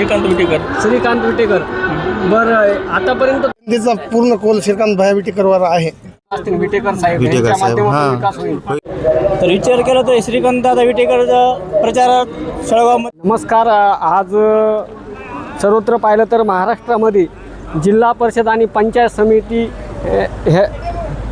श्रीकांत विटेकर. श्रीकांत विटेकर. बरं आतापर्यंत तिचा पूर्ण कोल श्रीकांत भाया विटेकरवर आहे. असतील विटेकर साहेब विटेकर यांच्या साहेब, माध्यमातून हां. विकास होईल. तर विचार केला तर श्रीकांत दादा विटेकरचा प्रचारात नमस्कार आज सर्वत्र पाहिलं तर महाराष्ट्रामध्ये जिल्हा परिषद आणि पंचायत समिती हे हे-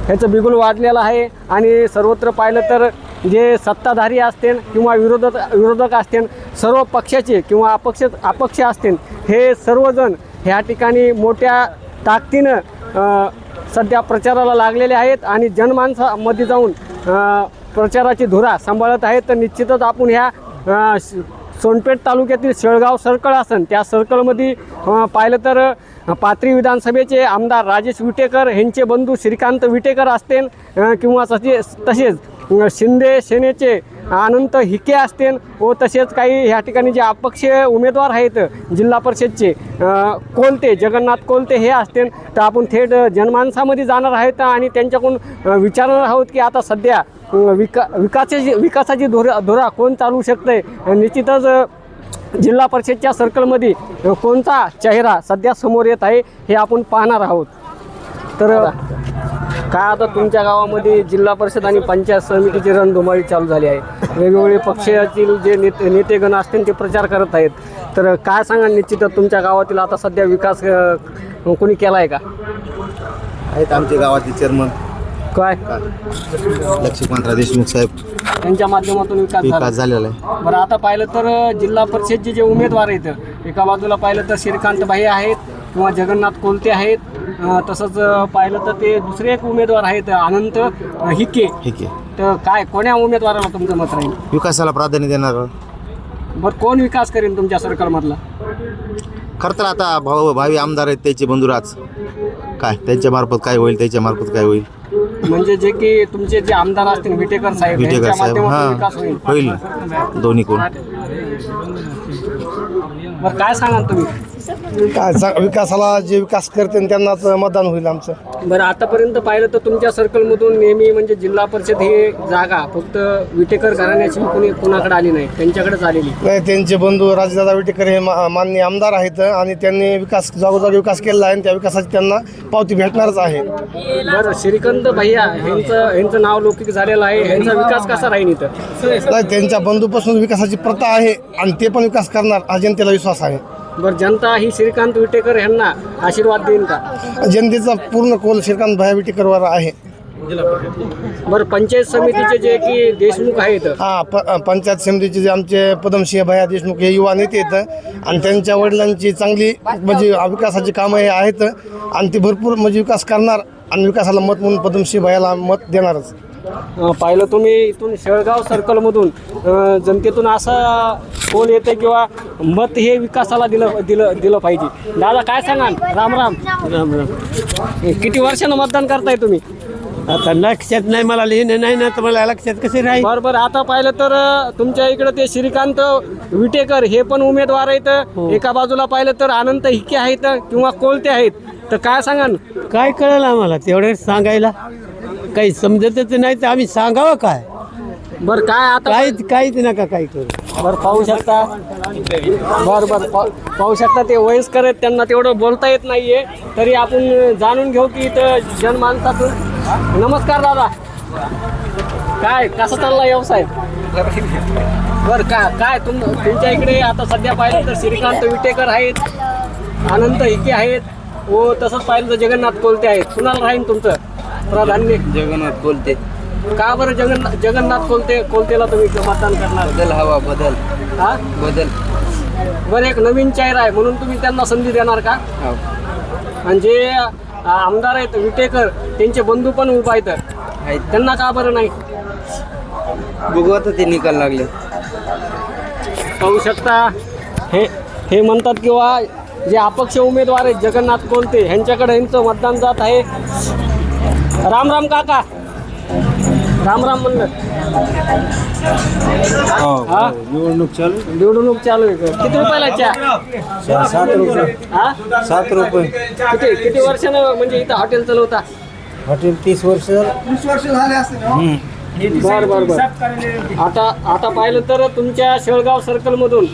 ह्याचं बिगुल वाढलेलं आहे आणि सर्वत्र पाहिलं तर जे सत्ताधारी असतील किंवा विरोधक विरोधक असतील सर्व पक्षाचे किंवा अपक्ष अपक्ष असतील हे सर्वजण ह्या ठिकाणी मोठ्या ताकदीनं सध्या प्रचाराला लागलेले आहेत आणि जनमानसामध्ये जाऊन प्रचाराची धुरा सांभाळत आहेत. तर निश्चितच आपण ह्या सोनपेठ तालुक्यातील शेळगाव सर्कल असन त्या सर्कलमध्ये पाहिलं तर पात्री विधानसभेचे आमदार राजेश विटेकर यांचे बंधू श्रीकांत विटेकर असतील किंवा तसे तसेच शिंदे सेनेचे अनंत हिके असतील व तसेच काही ह्या ठिकाणी जे अपक्ष उमेदवार आहेत जिल्हा परिषदचे कोलते जगन्नाथ कोलते हे असतील तर आपण थेट जनमानसामध्ये जाणार आहेत आणि त्यांच्याकडून विचारणार आहोत की आता सध्या विका विकासाची विकासाची धोरा धोरा कोण चालवू शकतंय? निश्चितच जिल्हा परिषदच्या सर्कलमध्ये कोणता चेहरा सध्या समोर येत आहे हे आपण पाहणार आहोत. तर काय आता तुमच्या गावामध्ये जिल्हा परिषद आणि पंचायत समितीची रणधुमाळी चालू झाली आहे. वेगवेगळे पक्षातील जे नेते नेतेगण असतील ते प्रचार करत आहेत. तर काय सांगा निश्चितच तुमच्या गावातील आता सध्या विकास कोणी केला आहे का? आहेत आमचे गावातील चेअरमन काय? लक्ष्मीकांतराव देशमुख साहेब. त्यांच्या माध्यमातून विकास झाला. झालेला आहे. बरं आता पाहिलं तर जिल्हा परिषदचे जे उमेदवार आहेत एका बाजूला पाहिलं तर श्रीकांत भाई आहेत किंवा जगन्नाथ कोलते आहेत. तसंच पाहिलं तर ते दुसरे एक उमेदवार आहेत अनंत हिके. ठीक आहे तर काय कोण्या उमेदवाराला तुमचं मत राहील? विकासाला प्राधान्य देणार. बरं कोण विकास करेन तुमच्या सर्कलमधला खरं तर आता भाऊ भावी आमदार आहेत त्याचे बंधुराज काय त्यांच्या मार्फत काय होईल त्याच्या मार्फत काय होईल? म्हणजे जे की तुमचे जे आमदार असतील विटेकर साहेब विटेकर यांच्या साहेब माध्यमातून विकास हां होईल. होईल. दोन्ही कोण? बरं काय सांगाल तुम्ही? विकासाला जे विकास करते त्यांनाच मतदान होईल आमचं. बरं आतापर्यंत पाहिलं तर तुमच्या सर्कलमधून नेहमी म्हणजे जिल्हा परिषद ही जागा फक्त विटेकर घराण्याची कोणी कुणाकडे आली नाही? त्यांच्याकडेच आलेली. नाही त्यांचे बंधू राजदादा विटेकर हे मा- माननीय आमदार आहेत आणि त्यांनी विकास जागोजागी विकास केलेला आहे आणि त्या विकासाची त्यांना पावती भेटणारच आहे. बरं श्रीकांत भैया यांचं यांचं नाव लौकिक झालेलं आहे. यांचा विकास कसा राहील इथं? नाही त्यांच्या बंधूपासून विकासाची प्रथा आहे आणि ते पण विकास करणार हा जनतेला विश्वास आहे. बरं जनता ही श्रीकांत विटेकर यांना आशीर्वाद देईन का? जनतेचा पूर्ण कोल श्रीकांत भाया विटेकरवर आहे. बरं पंचायत समितीचे जे की देशमुख आहेत. हा प पंचायत समितीचे जे आमचे पदमसिंह भैया देशमुख हे युवा नेते आहेत. आणि त्यांच्या वडिलांची चांगली म्हणजे विकासाची कामं हे आहेत. आणि ते भरपूर म्हणजे विकास करणार आणि विकासाला मत म्हणून पदमसिंह भैयाला मत देणारच. पाहिलं तुम्ही इथून शेळगाव सर्कलमधून जनतेतून असा कोण येते किंवा मत हे विकासाला दिलं दिलं दिलं पाहिजे. दादा काय सांगाल? राम राम. राम राम. किती वर्षानं मतदान करताय तुम्ही? आता लक्षात नाही मला लिहिणं नाही ना तर मला लक्षात कसे राहील? बरं बरं. आता पाहिलं तर तुमच्या इकडे ते श्रीकांत विटेकर हे पण उमेदवार आहेत. एका बाजूला पाहिलं तर अनंत हिके आहेत किंवा कोलते आहेत. तर काय सांगाल? काय कळलं आम्हाला तेवढं सांगायला. काही समजतच नाही तर आम्ही सांगावं काय? बरं काय आता काहीच काहीच नका काही करू. बरं पाहू शकता. बरं बरं पाहू पाहू शकता ते वयस्कर आहेत त्यांना तेवढं बोलता येत नाहीये. तरी आपण जाणून घेऊ की इथं जनमानसातून नमस्कार दादा. काय कसा चालला व्यवसाय? बरं का काय तुम तुमच्या इकडे आता सध्या पाहिलं तर श्रीकांत विटेकर आहेत अनंत हिके आहेत व तसंच पाहिलं तर जगन्नाथ कोलते आहेत. कुणाला राहील तुमचं? प्राधान्य? जगन्नाथ बोलते का बरं जगन्नाथ जगन्नाथ कोलते कोलतेला तुम्ही मतदान करणार? बदल हवा बदल. हा? बदल. बरं एक नवीन चेहरा आहे म्हणून तुम्ही त्यांना संधी देणार का? हो. आणि जे आमदार आहेत विटेकर त्यांचे बंधू पण उभा आहेत. आहेत. त्यांना का बरं नाही? बघू आता ते निकाल लागले. पाहू शकता. हे हे म्हणतात किंवा जे अपक्ष उमेदवार आहेत जगन्नाथ कोलते ह्यांच्याकडे यांचं मतदान जात आहे. राम राम काका. राम राम म्हणलं. हा निवडणूक चालू निवडणूक चालू आहे का? किती रुपयाला चहा? सात रुपये. हा? सात रुपये. किती किती वर्षानं म्हणजे इथं हॉटेल चालवता? हॉटेल तीस वर्ष बर बर बर. आता आता पाहिलं तर तुमच्या शेळगाव सर्कलमधून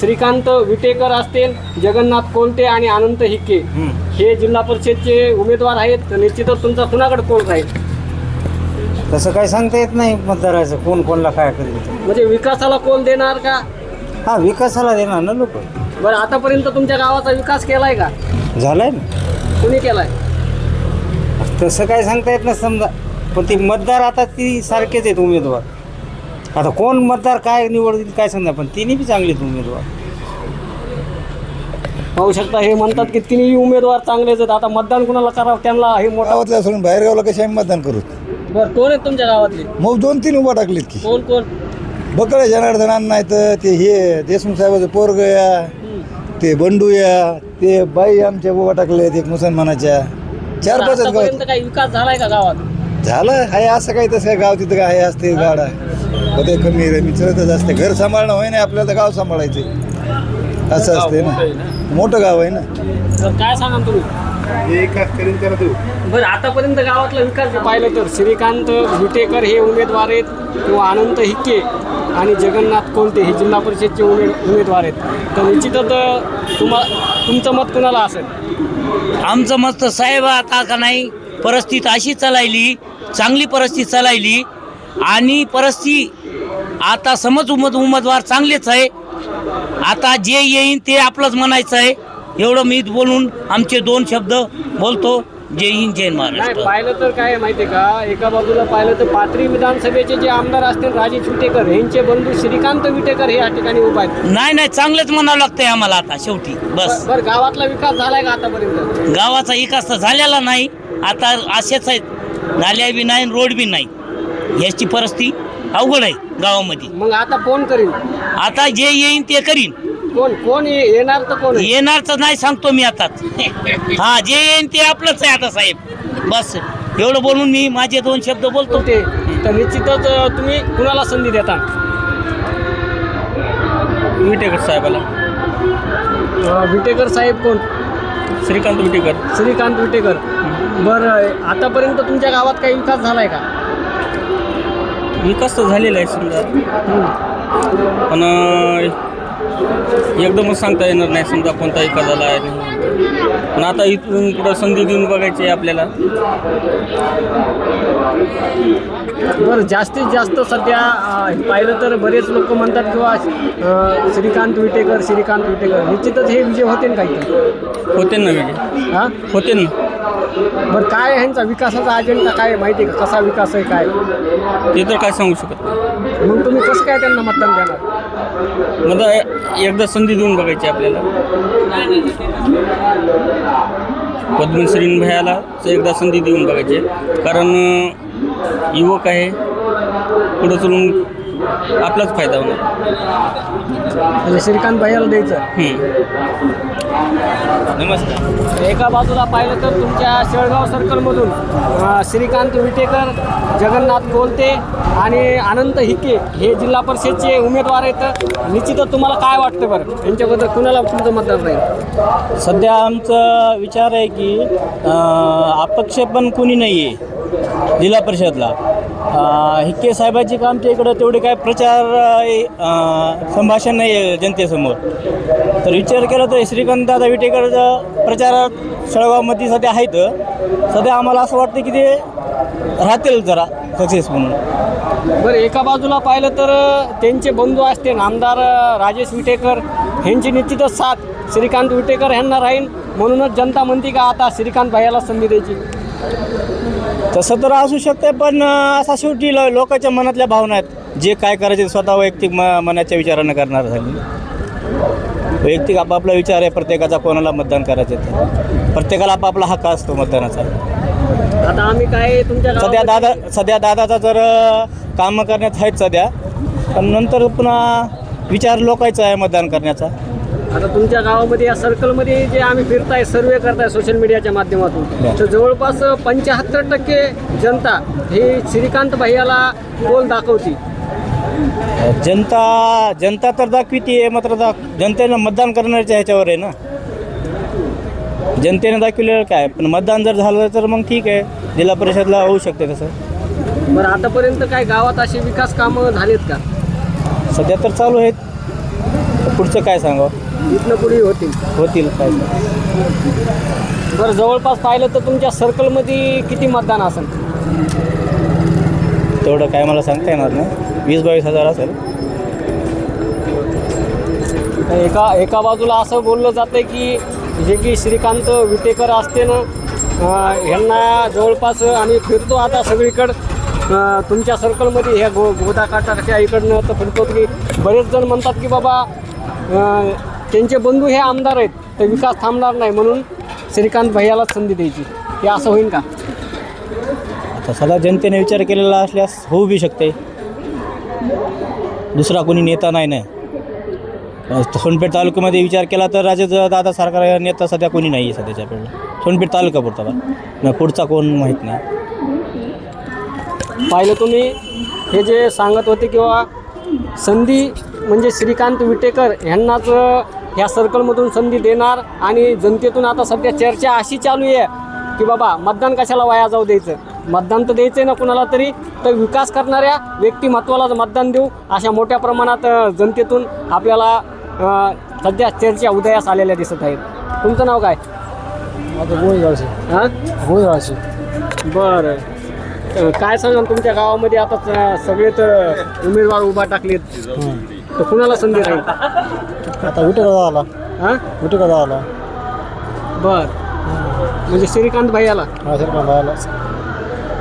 श्रीकांत विटेकर असतील जगन्नाथ कोलते आणि अनंत हिक्के हे जिल्हा परिषदचे उमेदवार आहेत. तर निश्चितच तुमचा कुणाकडे कोण राहील? तसं काय सांगता येत नाही मतदाराचं. कोण कोणला काय करेल? म्हणजे विकासाला कोण देणार का? हा विकासाला देणार ना लोक. बरं आतापर्यंत तुमच्या गावाचा विकास केलाय का? झालाय ना. कुणी केलाय? तसं काय सांगता येत नाही समजा. पण ती मतदार आता ती सारखेच आहेत उमेदवार. आता कोण मतदार काय निवडतील काय समजा पण तिन्ही बी चांगलेत उमेदवार. पाहू शकता हे म्हणतात की तिन्ही उमेदवार चांगलेच आहेत. आता मतदान कुणाला करावं? त्यांना हे मोठा गावातल्या सोडून बाहेर गावाला कशी आम्ही मतदान करू? बरं कोण आहेत तुमच्या गावातले? मग दोन तीन उभा टाकलीत की. कोण कोण? बकळे जनार्दनान नाही तर ते हे देशमुख साहेबाचं पोरग या ते बंडू या ते बाई आमच्या उभा टाकलेत एक मुसलमानाच्या. चार पाच आहेत आतापर्यंत गावात काही विकास झालाय का गावात? झालं आहे असं काही तसं काय गाव तिथं काय आहे असते गाडा होते कमी रमी चलतच असते. घर सांभाळणं होय ना आपल्याला तर गाव सांभाळायचे. असं असते ना. मोठं गाव आहे ना. तर काय सांगा तुम्ही? बरं आतापर्यंत गावातला विकास जर पाहिलं तर श्रीकांत विटेकर हे उमेदवार आहेत किंवा अनंत हिक्के आणि जगन्नाथ कोलते हे जिल्हा परिषदचे उमेद उमेदवार आहेत. तर निश्चितच तुम्हा तुमचं मत कुणाला असेल? आमचं मस्त साहेब आता का नाही? परिस्थिती अशी चालायली चांगली परिस्थिती चालायली आणि परिस्थिती आता समज उमेद उमेदवार चांगलेच आहे. आता जे येईन ते आपलंच म्हणायचं आहे. एवढं मी बोलून आमचे दोन शब्द बोलतो. जय हिंद जय महाराष्ट्र. पाहिलं तर काय माहिती का? एका बाजूला पाहिलं तर पाथरी विधानसभेचे जे आमदार असतील राजेश विटेकर यांचे बंधू श्रीकांत विटेकर हे या ठिकाणी उभा आहेत. नाही नाही चांगलंच म्हणावं लागतंय आम्हाला आता शेवटी. बस. बरं गावातला विकास झालाय का आतापर्यंत? गावाचा विकास तर झालेला नाही. आता असेच आहेत. नाल्या बी नाही रोड बी नाही. याची परिस्थिती अवघड आहे गावामध्ये. मग आता कोण करील आता जे येईन ते करीन. कोण कोण ये- येणार तर कोण आहे? येणारच नाही सांगतो मी आताच हा जे येईन ते आपलंच आहे आता साहेब. बस. एवढं बोलून मी माझे दोन शब्द बोलतो. ते तर निश्चितच अ, तुम्ही कुणाला संधी देता? विटेकर साहेबाला. अ, विटेकर साहेब कोण? श्रीकांत विटेकर. श्रीकांत विटेकर. बरं आतापर्यंत तुमच्या गावात काही विकास झालाय का? विकास तर झालेला आहे समजा. पण एकदमच सांगता येणार नाही समजा कोणता विकास झाला आहे. पण आता इथून पुढं संधी देऊन बघायची आहे आपल्याला. बरं जास्तीत जास्त सध्या पाहिलं तर बरेच लोक म्हणतात किंवा श्रीकांत विटेकर श्रीकांत विटेकर निश्चितच हे विजय होते ना काही होते ना विजय. हां? होते ना. बरं काय ह्यांचा विकासाचा अजेंडा काय माहिती आहे का? कसा विकास आहे काय? ते तर काय सांगू शकत नाही. मग तुम्ही कसं काय त्यांना मतदान देणार? मला एकदा संधी देऊन बघायची आपल्याला. पद्मश्री भयाला एकदा संधी देऊन बघायची. कारण युवक आहे पुढं चलून आपलाच फायदा होणार. म्हणजे श्रीकांत भैयाला द्यायचं. हम्म. नमस्कार. एका बाजूला पाहिलं तर तुमच्या शेळगाव सर्कलमधून अ, श्रीकांत विटेकर जगन्नाथ कोलते आणि अनंत हिके हे जिल्हा परिषदचे उमेदवार आहेत. निश्चितच तुम्हाला काय वाटतं बरं? यांच्याबद्दल कुणाला तुमचं मतदान राहील सध्या आमचा विचार आहे की अं, अपक्ष पण कुणी नाही आहे जिल्हा परिषदला. हिक्के साहेबाची का आमच्या इकडं तेवढे काय प्रचार अं, संभाषण नाही आहे जनतेसमोर. तर विचार केला तर श्रीकांत दादा विटेकरचं प्रचारात सळगावमध्ये सध्या आहेत. सध्या आम्हाला असं वाटतं की ते राहतील जरा सक्सेस म्हणून. बरं एका बाजूला पाहिलं तर अ, त्यांचे बंधू असते आमदार अ, राजेश विटेकर ह्यांची निश्चितच साथ श्रीकांत विटेकर ह्यांना राहील. म्हणूनच जनता म्हणते का आता श्रीकांत भाईला संधी द्यायची. तसं तर असू शकते पण असा शेवटी ल लोकांच्या मनातल्या भावना आहेत. जे काय करायचे ते स्वतः वैयक्तिक म मनाच्या विचारानं करणार झाले वैयक्तिक आपापला विचार आहे प्रत्येकाचा कोणाला मतदान करायचं ते. प्रत्येकाला आपापला हक्क असतो मतदानाचा. आता आम्ही काय तुमच्या सध्या गावामध्ये- दादा सध्या दादाचा जर कामं करण्यात आहेत सध्या पण नंतर पुन्हा विचार लोकांचा आहे मतदान करण्याचा. आता तुमच्या गावामध्ये या सर्कलमध्ये जे आम्ही फिरताय सर्वे करताय सोशल मीडियाच्या माध्यमातून बरं. तर जवळपास पंच्याहत्तर टक्के जनता ही श्रीकांत भैयाला बोल दाखवती. जनता जनता तर दाखविते मात्र दा जनतेनं मतदान करण्याच्या ह्याच्यावर आहे ना? जनतेनं दाखविलेलं काय? पण मतदान जर झालं तर मग ठीक आहे. जिल्हा परिषदला होऊ शकते तसं. बरं आतापर्यंत काय गावात अशी विकास कामं झालीत का? सध्या तर चालू आहेत. पुढचं काय सांगावं? इथनं पुढे होतील. होतील बरं जवळपास पाहिलं तर तुमच्या सर्कलमध्ये किती मतदान असेल? तेवढं काय मला सांगता येणार नाही. वीस बावीस हजार असेल. एका एका बाजूला असं बोललं जातं की जे की श्रीकांत विटेकर असते ना ह्यांना जवळपास आम्ही फिरतो आता सगळीकडं. तुमच्या सर्कलमध्ये ह्या गो गोदा काटाच्या इकडनं तर फिरतो की बरेच जण म्हणतात की बाबा त्यांचे बंधू हे आमदार आहेत तर विकास थांबणार नाही म्हणून श्रीकांत भैयालाच संधी द्यायची. हे असं होईल का? आता सगळा जनतेने विचार केलेला असल्यास होऊ बी शकते. दुसरा कोणी नेता नाही ना सोनपेठ तालुक्यामध्ये विचार केला तर राजे दादा सारखा नेता सध्या कोणी नाही आहे सध्याच्या पिढीला. सोनपेठ तालुका पुरता बा. न पुढचा कोण माहीत नाही. पाहिलं तुम्ही हे जे सांगत होते किंवा संधी म्हणजे श्रीकांत विटेकर यांनाच ह्या सर्कलमधून संधी देणार आणि जनतेतून आता सध्या चर्चा अशी चालू आहे की बाबा मतदान कशाला वाया जाऊ द्यायचं? मतदान तर द्यायचं आहे ना कुणाला तरी तर विकास करणाऱ्या व्यक्तिमत्वालाच मतदान देऊ अशा मोठ्या प्रमाणात जनतेतून आपल्याला सध्या चर्चा उदयास आलेल्या दिसत आहेत. तुमचं नाव काय? हां? बरं. अ, काय सांगा तुमच्या गावामध्ये? आता सगळे तर उमेदवार उभा टाकलेत. तर कुणाला संधी राहील? आता विटे आला हां? विटे आला बर. म्हणजे श्रीकांत भैयाला? बायला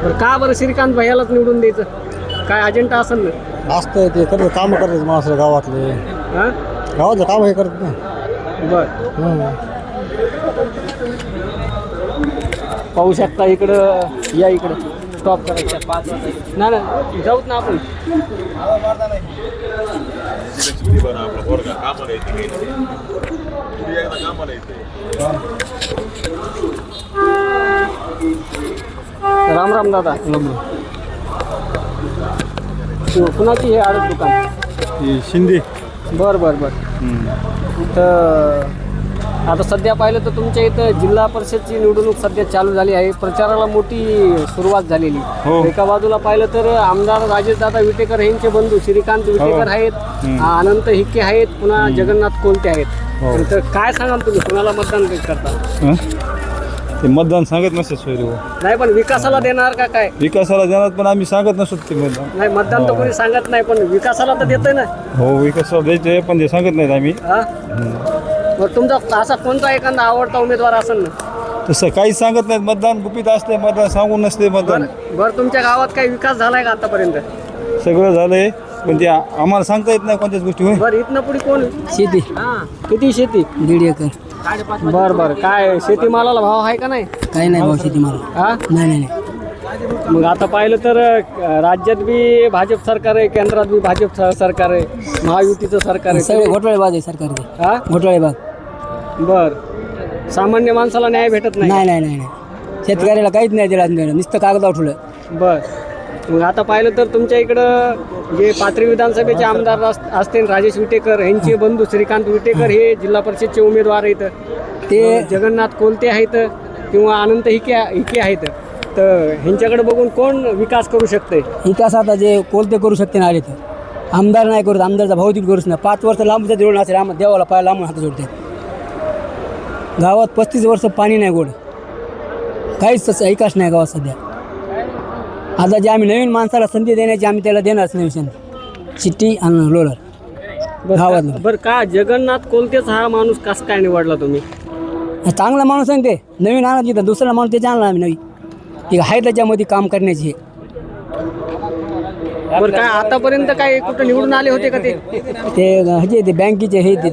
बरं का बरं श्रीकांत भैयालाच निवडून द्यायचं? काय अजेंडा असेल ना? असतं ते करत कामं करतात माणसं गावातले. हां? गावातलं काम हे करत ना. बर. पाहू शकता इकडं या इकडं. स्टॉप करायचा. ना ना जाऊत ना आपण. राम राम दादा. कुणाची हे आडत दुकान? शिंदे. बर बर बर. तर आता सध्या पाहिलं तर तुमच्या इथं जिल्हा परिषदची निवडणूक सध्या चालू झाली आहे. प्रचाराला मोठी सुरुवात झालेली. एका बाजूला पाहिलं तर आमदार राजेशदादा विटेकर यांचे बंधू श्रीकांत विटेकर आहेत. अनंत हिक्के आहेत. पुन्हा जगन्नाथ कोलते आहेत. तर काय सांगाल तुम्ही? कुणाला मतदान करता? ते मतदान सांगत नसते सोयरी नाही पण विकासाला देणार का काय? विकासाला जाणार पण आम्ही सांगत नसतो ते मतदान. नाही मतदान तर कोणी सांगत नाही पण विकासाला तर देतोय ना. हो विकासाला द्यायचे पण ते सांगत नाहीत आम्ही. हा? मग तुमचा असा कोणता एखादा आवडता उमेदवार असेल ना? तसं काहीच सांगत नाहीत. मतदान गुपित असते मतदान सांगून नसते मतदान. बरं तुमच्या गावात काही विकास झालाय का आतापर्यंत? सगळं झालंय पण ते आ- आम्हाला सांगता येत नाही कोणत्याच गोष्टी होय बरं इथनं पुढे कोण? शेती. हा. किती शेती? दीड एकर. बरं बरं. काय शेतीमालाला भाव आहे का नाही? काही नाही भाऊ शेती मला हा? नाही नाही नाही. मग आता पाहिलं तर राज्यात बी भाजप सरकार आहे केंद्रात बी भाजप सरकार आहे महायुतीचं सरकार सगळे आहे घोटाळेबाज आहे सरकारचे. हा? घोटाळेबाज बर. सामान्य माणसाला न्याय भेटत नाही. नाही नाही नाही शेतकऱ्याला काहीच नाही दिला नुसतं कागदावर ठेवलं बर. मग आता पाहिलं तर तुमच्या इकडं जे पाथरी विधानसभेचे आमदार अस- असतील राजेश विटेकर यांचे बंधू श्रीकांत विटेकर हे. जिल्हा परिषदचे उमेदवार आहेत. ते जगन्नाथ कोलते आहेत किंवा अनंत हिके हिके आहेत. तर ह्यांच्याकडे बघून कोण विकास करू शकते? विकास आता जे कोलते करू शकते ना आले तर आमदार नाही करत आमदारचा भाऊ तिथे करूच नाही. पाच वर्ष लांबचं देऊन असेल आम देवाला पाय लांबून हात जोडते गावात पस्तीस वर्ष पाणी नाही गोड. काहीच तसं विकास नाही गावात सध्या. आता जे आम्ही नवीन माणसाला संधी देण्याची आम्ही त्याला देणारच नाही संधी चिठ्ठी आणि लोलर. गावातलं. बरं का जगन्नाथ कोलतेच हा माणूस कसा काय निवडला तुम्ही? चांगला माणूस आहे ते. नवीन आणत तिथं दुसरा माणूस त्याच्या आणला आम्ही नवी. ती आहे त्याच्यामध्ये काम करण्याची. बरं काय आतापर्यंत काय कुठं निवडून आले होते का ते? ते ते बँकेचे हे ते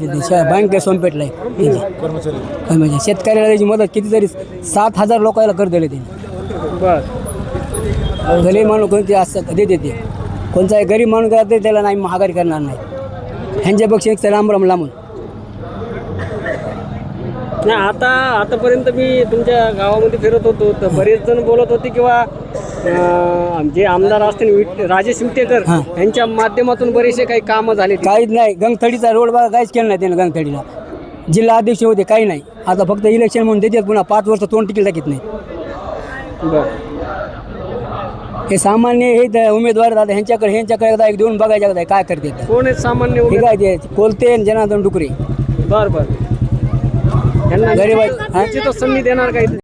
बँक सोनपेठला आहे त्याचे. कर्मचारी. शेतकऱ्याला त्याची मदत कितीतरी सात हजार लोकांना कर दिले त्यांनी. बर. गरीब माणूस कोणते असं देते ते. कोणता गरीब माणूस त्याला नाही महागारी करणार नाही. ह्यांच्यापेक्षा एक लांब लांब लांबून. नाही आता आतापर्यंत मी तुमच्या गावामध्ये फिरत होतो तर बरेच जण बोलत होते किंवा अं, जे आमदार असतील विट राजेश विटेकर. यांच्या माध्यमातून बरेचसे काही कामं झाले काहीच नाही. गंगथडीचा रोड बघा काहीच केलं नाही त्यानं गंगथडीला. जिल्हा अध्यक्ष होते काही नाही. आता फक्त इलेक्शन म्हणून देतात पुन्हा पाच वर्ष तोंड तिकीट टाकीत नाही. बर. हे सामान्य हे द- उमेदवार दादा ह्यांच्याकडे ह्यांच्याकडे एकदा एक देऊन बघायचं एकदा काय करते. कोण आहेत सामान्य हे उमेदवार? काय ते कोलते आणि जनार्दन डुकरे. बर बर. यांना गरीब आहेत. संधी देणार काही